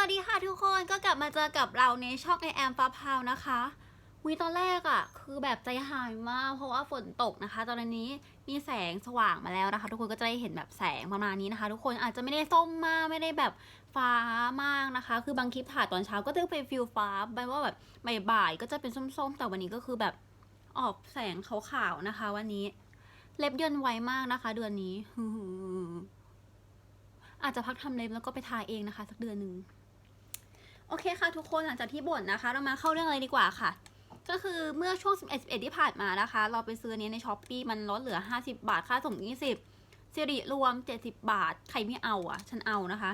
วัสดีค่ะทุกคนก็กลับมาเจอกับเราในช่อง I am ฟ้าพาวนะคะวีตอนแรกอะ่ะ คือแบบใจหายมาก เพราะว่าฝนตกนะคะ ตอนนี้มีแสงสว่างมาแล้วนะคะ ทุกคนก็จะได้เห็นแบบแสงประมาณนี้นะคะ ทุกคนอาจจะไม่ได้ส้มมากไม่ได้แบบฟ้ามากนะคะ คือบางคลิปถ่ายตอนเช้าก็จะเป็นฟิลฟ้าแปลว่าแบบบ่ายๆก็จะเป็นส้มๆ แต่วันนี้ก็คือแบบออกแสงขาวๆนะคะ วันนี้ เล็บเดือนไวมากนะคะ เดือนนี้อาจจะพักทำเล็บแล้วก็ไปทาเองนะคะ สักเดือนหนึ่ง โอเคค่ะทุกคนหลังจากที่บ่นนะคะ เรามาเข้าเรื่องเลยดีกว่าค่ะ ก็คือเมื่อช่วง 11 11 ที่ผ่านมานะคะ เราไปซื้อนี้ในช้อปปีมันลดเหลือ 50 บาท ค่าส่ง 20สิริรวม 70 บาท ใครไม่เอาอะ ฉันเอานะคะ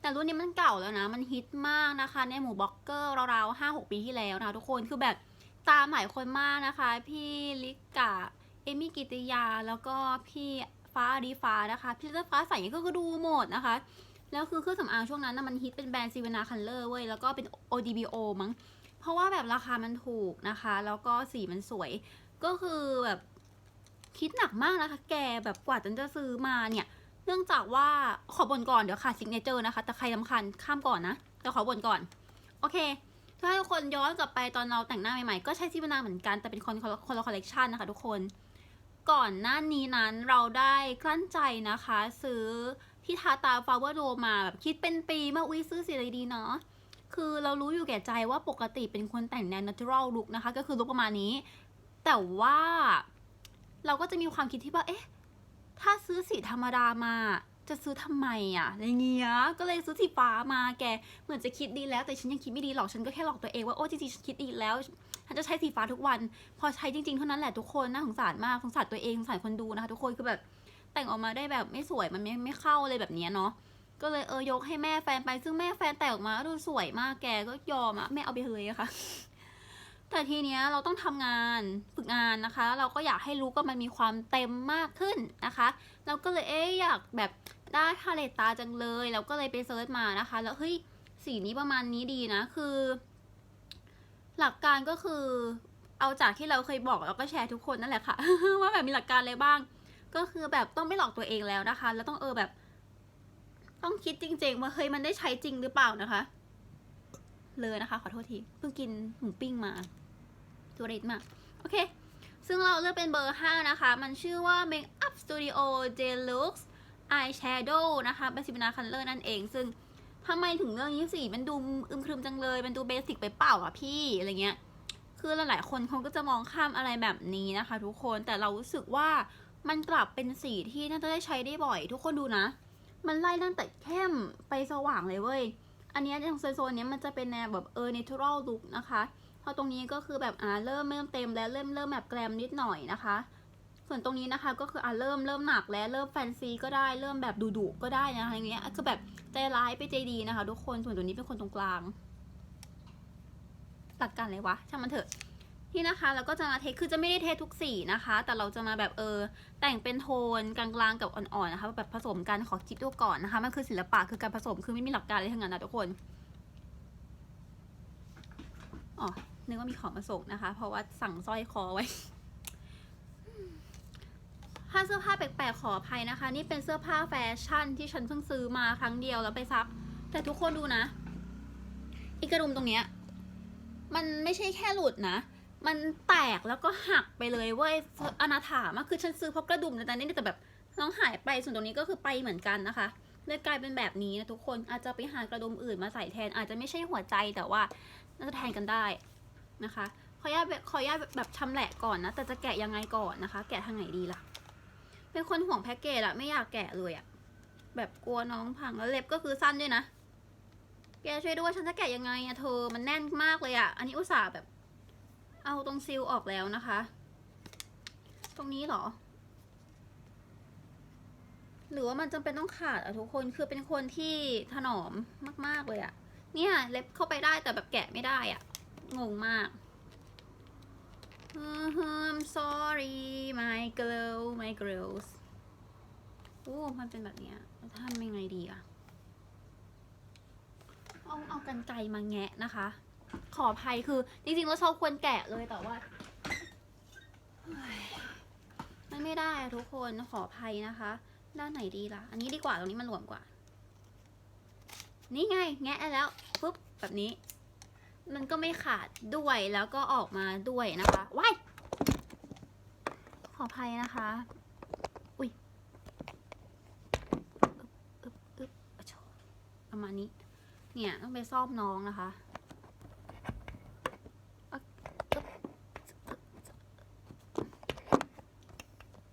แต่รุ่นนี้มันเก่าแล้วนะ มันฮิตมากนะคะ ในหมู่บล็อกเกอร์ราวๆ5-6ปีที่แล้วนะคะทุกคน คือแบบตามหลายคนมากนะคะ พี่ลิกาเอมี่กิติยา แล้วก็พี่ฟ้าดีฟ้านะคะ พี่เจ้าฟ้าใสก็คือดูหมดนะคะ แล้วคือเครื่องสำอางช่วงนั้นนะมันฮิตเป็นแบรนด์ซีเวนาคัลเลอร์เว้ย แล้วก็เป็น ODBO มั้ง เพราะว่าแบบราคามันถูกนะคะ แล้วก็สีมันสวย ก็คือแบบคิดหนักมากนะคะ แกแบบกว่าจนจะซื้อมาเนี่ย เนื่องจากว่าขอบ่นก่อนเดี๋ยวค่ะซิกเนเจอร์นะคะ แต่ใครสำคัญข้ามก่อนนะแต่ขอบ่นก่อน โอเค ถ้าทุกคนย้อนกลับไปตอนเราแต่งหน้าใหม่ๆ ก็ใช้ซีเวนาเหมือนกัน แต่เป็นคนคนละคนละคอลเลกชันนะคะทุกคน ก่อนหน้านี้นั้นเราได้กลั้นใจนะคะ ซื้อ ที่ทาตาฟาวเวอร์โดมาแบบคิดเป็นปีมาอุ้ยซื้อสีอะไรดีเนาะคือเรารู้อยู่แก่ใจว่าปกติเป็นคนแต่งแนว natural look นะคะ ก็คือลุคประมาณนี้ แต่ว่าเราก็จะมีความคิดที่ว่า เอ๊ะ ถ้าซื้อสีธรรมดามาจะซื้อทำไมอะอะไรเงี้ย ก็เลยซื้อสีฟ้ามาแก เหมือนจะคิดดีแล้วแต่ฉันยังคิดไม่ดีหรอก ฉันก็แค่หลอกตัวเองว่าโอ้จริงๆฉันคิดดีแล้ว ฉันจะใช้สีฟ้าทุกวัน พอใช้จริงๆเท่านั้นแหละทุกคน น่าสงสารมาก สงสารตัวเอง สงสารคนดูนะคะทุกคน คือแบบ แต่งออกมาได้แบบไม่สวยมันไม่ไม่เข้าเลยแบบนี้เนาะก็เลยเออยกให้แม่แฟนไปซึ่งแม่แฟนแต่งออกมาดูสวยมากแกก็ยอมอะแม่เอาไปเลยอะค่ะ แต่ทีเนี้ยเราต้องทำงานฝึกงานนะคะ เราก็อยากให้รู้ก็มันมีความเต็มมากขึ้นนะคะ เราก็เลยเอ๊อยากแบบได้พาเลตตาจังเลยเราก็เลยไปเซิร์ชมานะคะ แล้วเฮ้ยสีนี้ประมาณนี้ดีนะคือ หลักการก็คือเอาจากที่เราเคยบอกแล้วก็แชร์ทุกคนนั่นแหละค่ะว่าแบบมีหลักการอะไรบ้าง ก็คือแบบต้องไม่หลอกตัวเองแล้วนะคะ แล้วต้องเออแบบ ต้องคิดจริงๆว่าเฮ้ยมันได้ใช้จริงหรือเปล่านะคะ เลยนะคะ ขอโทษทีเพิ่งกินหมูปิ้งมาตัวเล็กมากโอเค ซึ่งเราเลือกเป็นเบอร์ 5 นะคะ มันชื่อว่า Makeup Studio Deluxe Eyeshadow นะคะ เป็นซิบนาคัลเลอร์นั่นเอง ซึ่งทำไมถึงเรื่องนี้สีมันดูอึมครึมจังเลย มันดูเบสิกไปเปล่าอะพี่อะไรเงี้ย คือหลายๆคนเขาก็จะมองข้ามอะไรแบบนี้นะคะ ทุกคน แต่เรารู้สึกว่า มันกลับเป็นสีที่น่าจะได้ใช้ได้บ่อย ทุกคนดูนะ มันไล่ตั้งแต่เข้มไปสว่างเลยเว้ย อันนี้ยอย่างโซนนี้มันจะเป็นแนวแบบเออ natural look นะคะพอตรงนี้ก็คือแบบอ่าเริ่มเริ่มเต็มแล้วเริ่มเริ่มแบบแกรมนิดหน่อยนะคะ ส่วนตรงนี้นะคะก็คืออ่าเริ่มเริ่มหนักแล้วเริ่มแฟนซีก็ได้เริ่มแบบดุดุก็ได้นะคะอย่างเงี้ยคือแบบใจร้ายไปใจดีนะคะ ทุกคนส่วนตัวนี้เป็นคนตรงกลางตัดกันเลยวะช่างมันเถอะ ที่นะคะเราก็จะมาเทสคือจะไม่ได้เทสทุกสีนะคะ แต่เราจะมาแบบเออแต่งเป็นโทนกลางๆกับอ่อนๆนะคะแบบผสมกันขอคิดดูก่อนนะคะมันคือศิลปะคือการผสมคือไม่มีหลักการอะไรทั้งนั้นนะทุกคนอ๋อนึกว่ามีของมาส่งนะคะ เพราะว่าสั่งสร้อยคอไว้ถ้าเสื้อผ้าแปลกๆขออภัยนะคะ นี่เป็นเสื้อผ้าแฟชั่นที่ฉันเพิ่งซื้อมาครั้งเดียวแล้วไปซัก แต่ทุกคนดูนะอีกระดุมตรงเนี้ยมันไม่ใช่แค่หลุดนะ มันแตกแล้วก็หักไปเลยเว้ยอนาถามากคือฉันซื้อเพราะกระดุมแต่นี่แต่แบบน้องหายไปส่วนตรงนี้ก็คือไปเหมือนกันนะคะเลยกลายเป็นแบบนี้นะทุกคนอาจจะไปหากระดุมอื่นมาใส่แทน อาจจะไม่ใช่หัวใจแต่ว่าน่าจะแทนกันได้นะคะขออนุญาตขออนุญาตแบบชำแหละก่อนนะแต่จะแกะยังไงก่อนนะคะ แกะทางไหนดีล่ะ เป็นคนห่วงแพ็กเกจอะไม่อยากแกะเลยอะแบบกลัวน้องพังแล้วเล็บก็คือสั้นด้วยนะแกช่วยด้วยฉันจะแกะยังไงอะเธอมันแน่นมากเลยอะอันนี้อุตส่าห์แบบ เอาตรงซิลออกแล้วนะคะ ตรงนี้เหรอ หรือว่ามันจำเป็นต้องขาดอะทุกคนคือเป็นคนที่ถนอมมาก ๆ เลยอะเนี่ยเล็บเข้าไปได้แต่แบบแกะไม่ได้อะงงมาก I'm sorry my girl my girls โอ้มันเป็นแบบเนี้ยแล้วทำยังไงดีอะเอาเอากันไกลมาแงะนะคะ ขออภัยคือ จริงๆเราชอบควรแกะเลยแต่ว่ามันไม่ได้ทุกคนขออภัยนะคะ ด้านไหนดีล่ะ อันนี้ดีกว่าตรงนี้มันหลวมกว่า นี่ไง แงะแล้วปุ๊บแบบนี้ มันก็ไม่ขาดด้วยแล้วก็ออกมาด้วยนะคะว้ายขออภัยนะคะอุ้ยอึบอึบอึบประมาณนี้ เนี่ยต้องไปซ่อมน้องนะคะอึ๊บ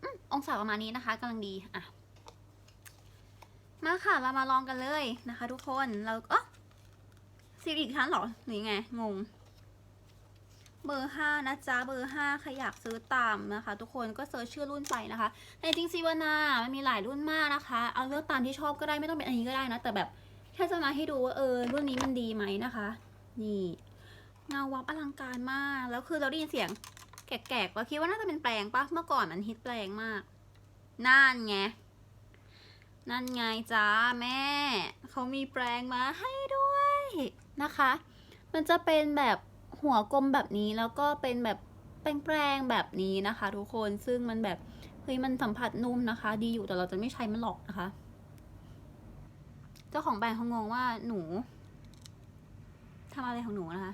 อืมอง ศาประมาณนี้นะคะกำลังดีอะมาค่ะเรามาลองกันเลยนะคะ ทุกคนเราก็ซีรีส์อีกครั้งเหรอหรือไงงง เบอร์ห้านะจ๊ะเบอร์ห้าใครอยากซื้อตามนะคะ ทุกคนก็เซิร์ชชื่อรุ่นไปนะคะแต่จริงซีวานามันมีหลายรุ่นมากนะคะ เอาเลือกตามที่ชอบก็ได้ไม่ต้องเป็นอันนี้ก็ได้นะ แต่แบบแค่จะมาให้ดูว่าเออรุ่นนี้มันดีไหมนะคะ นี่เงาวับอลังการมากแล้วคือเราได้ยินเสียงแกรกๆเราคิดว่าน่าจะเป็นแปลงปะเมื่อก่อนมันฮิตแปลงมาก นั่นไง นั่นไงจ้าแม่ เขามีแปลงมาให้ด้วยนะคะ มันจะเป็นแบบหัวกลมแบบนี้แล้วก็เป็นแบบแปลงๆแบบนี้นะคะ ทุกคน ซึ่งมันแบบเฮ้ยมันสัมผัสนุ่มนะคะ ดีอยู่แต่เราจะไม่ใช้มันหรอกนะคะ เจ้าของแบรนด์เขางงว่าหนูทำอะไรของหนูนะคะ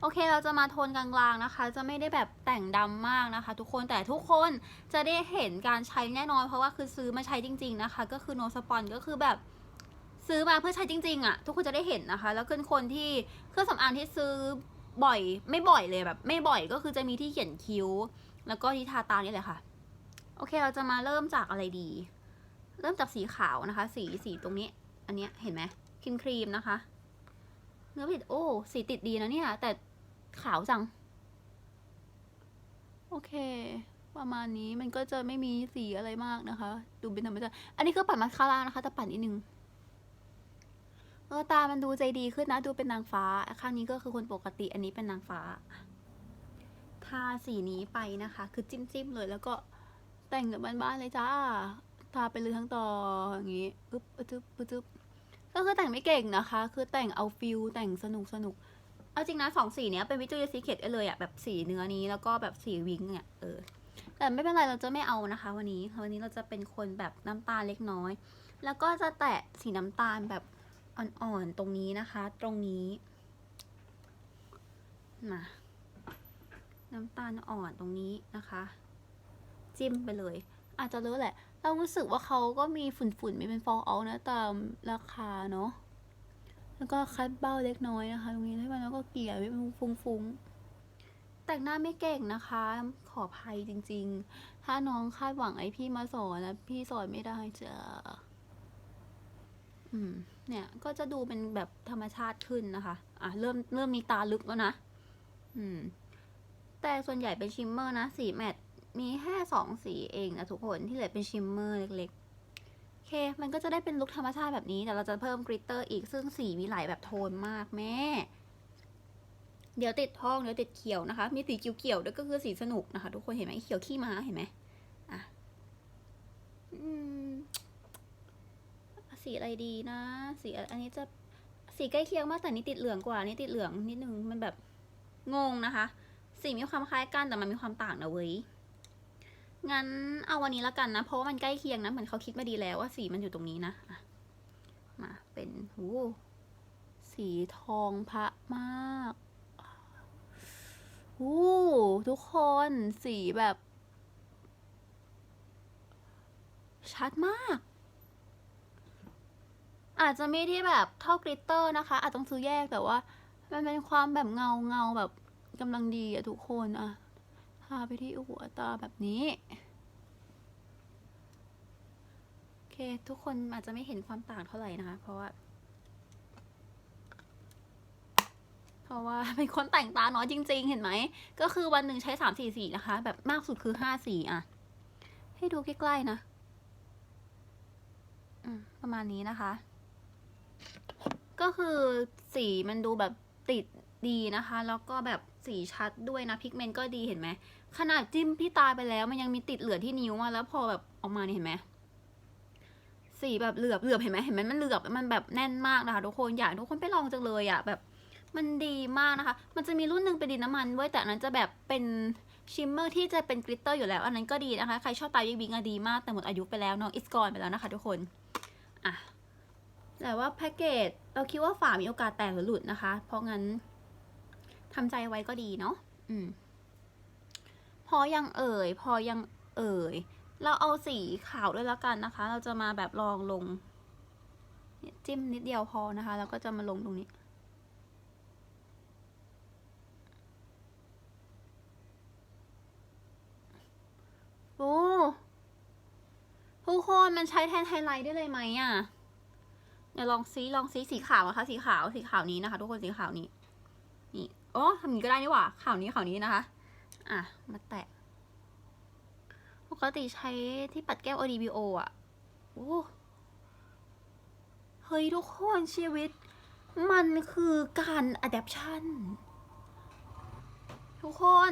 โอเคเราจะมาโทนกลางๆนะคะ จะไม่ได้แบบแต่งดำมากนะคะ ทุกคนแต่ทุกคนจะได้เห็นการใช้แน่นอน เพราะว่าคือซื้อมาใช้จริง ๆนะคะ ก็คือ no spon ก็คือแบบซื้อมาเพื่อใช้จริงๆอะ่ะ ทุกคนจะได้เห็นนะคะ แล้วเป็นคนที่เครื่องสำอางที่ซื้อบ่อยไม่บ่อยเลยแบบ ไม่บ่อยก็คือจะมีที่เขียนคิ้ว แล้วก็ที่ทาตานี่แหละค่ะ โอเคเราจะมาเริ่มจากอะไรดี เริ่มจากสีขาวนะคะ สีสีตรงนี้ อันเนี้ยเห็นไหมครีมครีมนะคะ เนื้อผลิตโอ้ สีติดดีนะเนี่ย แต่ขาวจัง โอเค ประมาณนี้มันก็จะไม่มีสีอะไรมากนะคะ ดูเป็นธรรมชาติอันนี้คือปัดมาสคาร่านะคะ แต่ปัดนิดนึงเออตา มันดูใจดีขึ้นนะ ดูเป็นนางฟ้า ข้างนี้ก็คือคนปกติ อันนี้เป็นนางฟ้า ทาสีนี้ไปนะคะ คือจิ้มจิ้มๆเลย แล้วก็แต่งแบบบ้านๆเลยจ้า ทาไปเลยทั้งต่ออย่างงี้ อึ๊บอึ๊บอึ๊บอึ๊บ ก็คือแต่งไม่เก่งนะคะ คือแต่งเอาฟิลแต่งสนุกสนุกเอาจริงนะสองสีเนี้ยเป็นวิจูเรียซีเคทเลยอะแบบสีเนื้อนี้แล้วก็แบบสีวิงเนี่ยเออแต่ไม่เป็นไรเราจะไม่เอานะคะ วันนี้วันนี้เราจะเป็นคนแบบน้ำตาลเล็กน้อย แล้วก็จะแตะสีน้ำตาลแบบอ่อนๆตรงนี้นะคะ ตรงนี้มาน้ำตาลอ่อนตรงนี้นะคะ จิ้มไปเลย อาจจะเลอะแหละ เรารู้สึกว่าเขาก็มีฝุ่นๆไม่เป็นฟองเอานะตามราคาเนาะ แล้วก็คัดเบ้าเล็กน้อยนะคะ ตรงนี้ให้มันแล้วก็เกลี่ยให้มันฟุ้งๆ แต่งหน้าไม่เก่งนะคะ ขออภัยจริง ๆ ถ้าน้องคาดหวังไอ้พี่มาสอนนะพี่สอนไม่ได้จ้ะอืม เนี่ยก็จะดูเป็นแบบธรรมชาติขึ้นนะคะ อะเริ่มเริ่มมีตาลึกแล้วนะ อืม แต่ส่วนใหญ่เป็นชิมเมอร์นะสีแมตต์ มีแค่สองสีเองนะทุกคนที่เหลือเป็นชิมเมอร์เล็กๆโอเค มันก็จะได้เป็นลุคธรรมชาติแบบนี้แต่เราจะเพิ่มกริตเตอร์อีกซึ่งสีมีหลายแบบโทนมากแม่ เดี๋ยวติดทองเดี๋ยวติดเขียวนะคะ มีสีเขียวๆด้วยก็คือสีสนุกนะคะ ทุกคนเห็นไหมเขียวขี้ม้าเห็นไหมอะอืมสีอะไรดีนะ สีอันนี้จะสีใกล้เคียงมากแต่นี่ติดเหลืองกว่านี่ติดเหลืองนิดนึงมันแบบงงนะคะ สีมีความคล้ายกันแต่มันมีความต่างนะเว้ย งั้นเอาวันนี้ละกันนะ เพราะว่ามันใกล้เคียงนะ เหมือนเขาคิดมาดีแล้วว่าสีมันอยู่ตรงนี้นะมาเป็นหูสีทองพระมากหูทุกคนสีแบบ ชัดมาก อาจจะไม่ที่แบบเท่ากริตเตอร์นะคะ อาจต้องซื้อแยกแต่ว่า มันเป็นความแบบเงาเงาแบบกำลังดีอะทุกคนอะ ทาไปที่หัวตาแบบนี้ โอเค ทุกคนอาจจะไม่เห็นความต่างเท่าไหร่นะคะ เพราะว่า เพราะว่าเป็นคนแต่งตาน้อยจริง ๆ เห็นไหม ก็คือวันหนึ่งใช้สามสี่สีนะคะ แบบมากสุดคือห้าสีอะให้ดูใกล้ๆนะประมาณนี้นะคะ ก็คือสีมันดูแบบติด ดีนะคะ แล้วก็แบบสีชัดด้วยนะพิกเมนต์ก็ดีเห็นไหมขนาดจิ้มที่ตาไปแล้วมันยังมีติดเหลือที่นิ้วอะแล้วพอแบบออกมาเนี่ยเห็นไหมสีแบบเหลือบเหลือบเห็นไหมเห็นไหมมันเหลือบมันแบบแน่นมากนะคะทุกคนอยากทุกคนไปลองจังเลยอะแบบมันดีมากนะคะ มันจะมีรุ่นหนึ่งเป็นดินน้ำมันด้วยแต่อันนั้นจะแบบเป็นชิมเมอร์ที่จะเป็นกลิตเตอร์อยู่แล้ว อันนั้นก็ดีนะคะ ใครชอบตายิงบิงอะดีมาก แต่หมดอายุไปแล้วเนาะอิสกอนไปแล้วนะคะทุกคน อะ แต่ว่าแพ็กเกจเราคิดว่าฝามีโอกาสแตกหรือหลุดนะคะ เพราะงั้น ทำใจไว้ก็ดีเนาะอืม พอยังเอ่ย พอยังเอ่ย เราเอาสีขาวด้วยแล้วกันนะคะ เราจะมาแบบลองลงเนี่ยจิ้มนิดเดียวพอนะคะ แล้วก็จะมาลงตรงนี้โอ้ทุกคนมันใช้แทนไฮไลท์ได้เลยไหมอะเดี๋ยวลองซีลองซีสีขาวนะคะ สีขาวสีขาวนี้นะคะ ทุกคนสีขาวนี้ โอ้ทำนี้ก็ได้นี่หว่าข่าวนี้ข่าวนี้นะคะ อะ มาแตะ ปกติใช้ที่ปัดแก้ว ODBO อะ โอ้เฮ้ยทุกคนชีวิต มันคือการ adaptation ทุกคน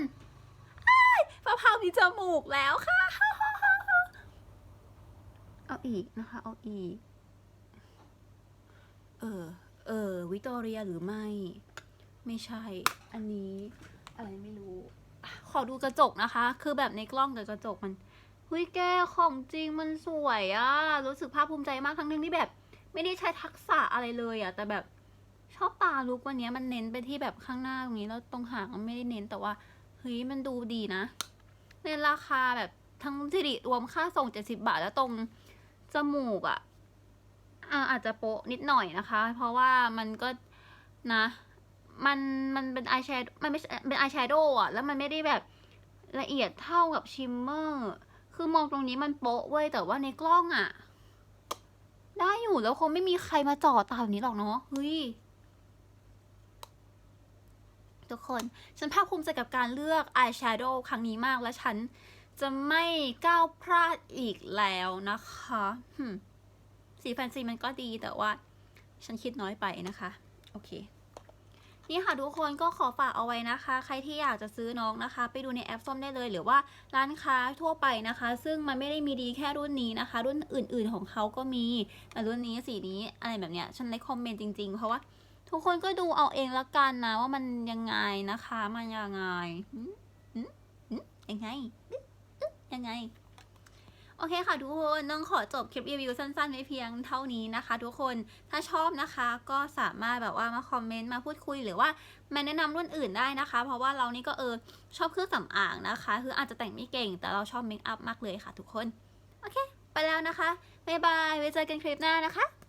อ้ายมะพร้าวมีจมูกแล้วค่ะ เอาอีกนะคะ เอาอีก เออ เออ วิตอเรียหรือไม่ ไม่ใช่ อันนี้ อะไรไม่รู้ ขอดูกระจกนะคะ คือแบบในกล้องกับกระจกมันเฮ้ยแกของจริงมันสวยอะรู้สึกภาคภูมิใจมากทั้งนึงที่แบบ ไม่ได้ใช้ทักษะอะไรเลยอะแต่แบบชอบตาลุกวันนี้มันเน้นไปที่แบบข้างหน้าตรงนี้แล้วตรงหางมันไม่ได้เน้นแต่ว่าเฮ้ยมันดูดีนะ ในราคาแบบทั้งสิริรวมค่าส่งเจ็ดสิบาทแล้วตรงจมูกอะอาจจะโปะนิดหน่อยนะคะ เพราะว่ามันก็นะ มันมันเป็นอายแชโดว์มันไม่ใช่เป็นอายแชโดว์อะแล้วมันไม่ได้แบบละเอียดเท่ากับชิมเมอร์ คือมองตรงนี้มันโป๊ะเว้ย แต่ว่าในกล้องอะได้อยู่แล้วคงไม่มีใครมาจ่อตาแบบนี้หรอกเนาะเฮ้ยทุกคน ฉันภาคภูมิใจกับการเลือกอายแชโดว์ครั้งนี้มากและฉันจะไม่ก้าวพลาดอีกแล้วนะคะสีแฟนซีมันก็ดีแต่ว่า ฉันคิดน้อยไปนะคะ โอเค นี่ค่ะทุกคนก็ขอฝากเอาไว้นะคะ ใครที่อยากจะซื้อน้องนะคะ ไปดูในแอปส้มได้เลยหรือว่าร้านค้าทั่วไปนะคะ ซึ่งมันไม่ได้มีดีแค่รุ่นนี้นะคะ รุ่นอื่น ๆของเขาก็มีแต่รุ่นนี้สีนี้อะไรแบบเนี้ยฉันเลยคอมเมนต์จริงๆ เพราะว่าทุกคนก็ดูเอาเองละกันนะว่ามันยังไงนะคะ มันยังไงยังไงยังไง โอเคค่ะทุกคนน้องขอจบคลิปรีวิวสั้นๆไว้เพียงเท่านี้นะคะ ทุกคนถ้าชอบนะคะก็สามารถแบบว่ามาคอมเมนต์มาพูดคุยหรือว่ามาแนะนำรุ่นอื่นได้นะคะ เพราะว่าเรานี่ก็เออชอบเครื่องสำอางนะคะ คืออาจจะแต่งไม่เก่ง แต่เราชอบเมคอัพมากเลยค่ะ ทุกคน โอเค ไปแล้วนะคะบ๊ายบายไว้เจอกันคลิปหน้านะคะ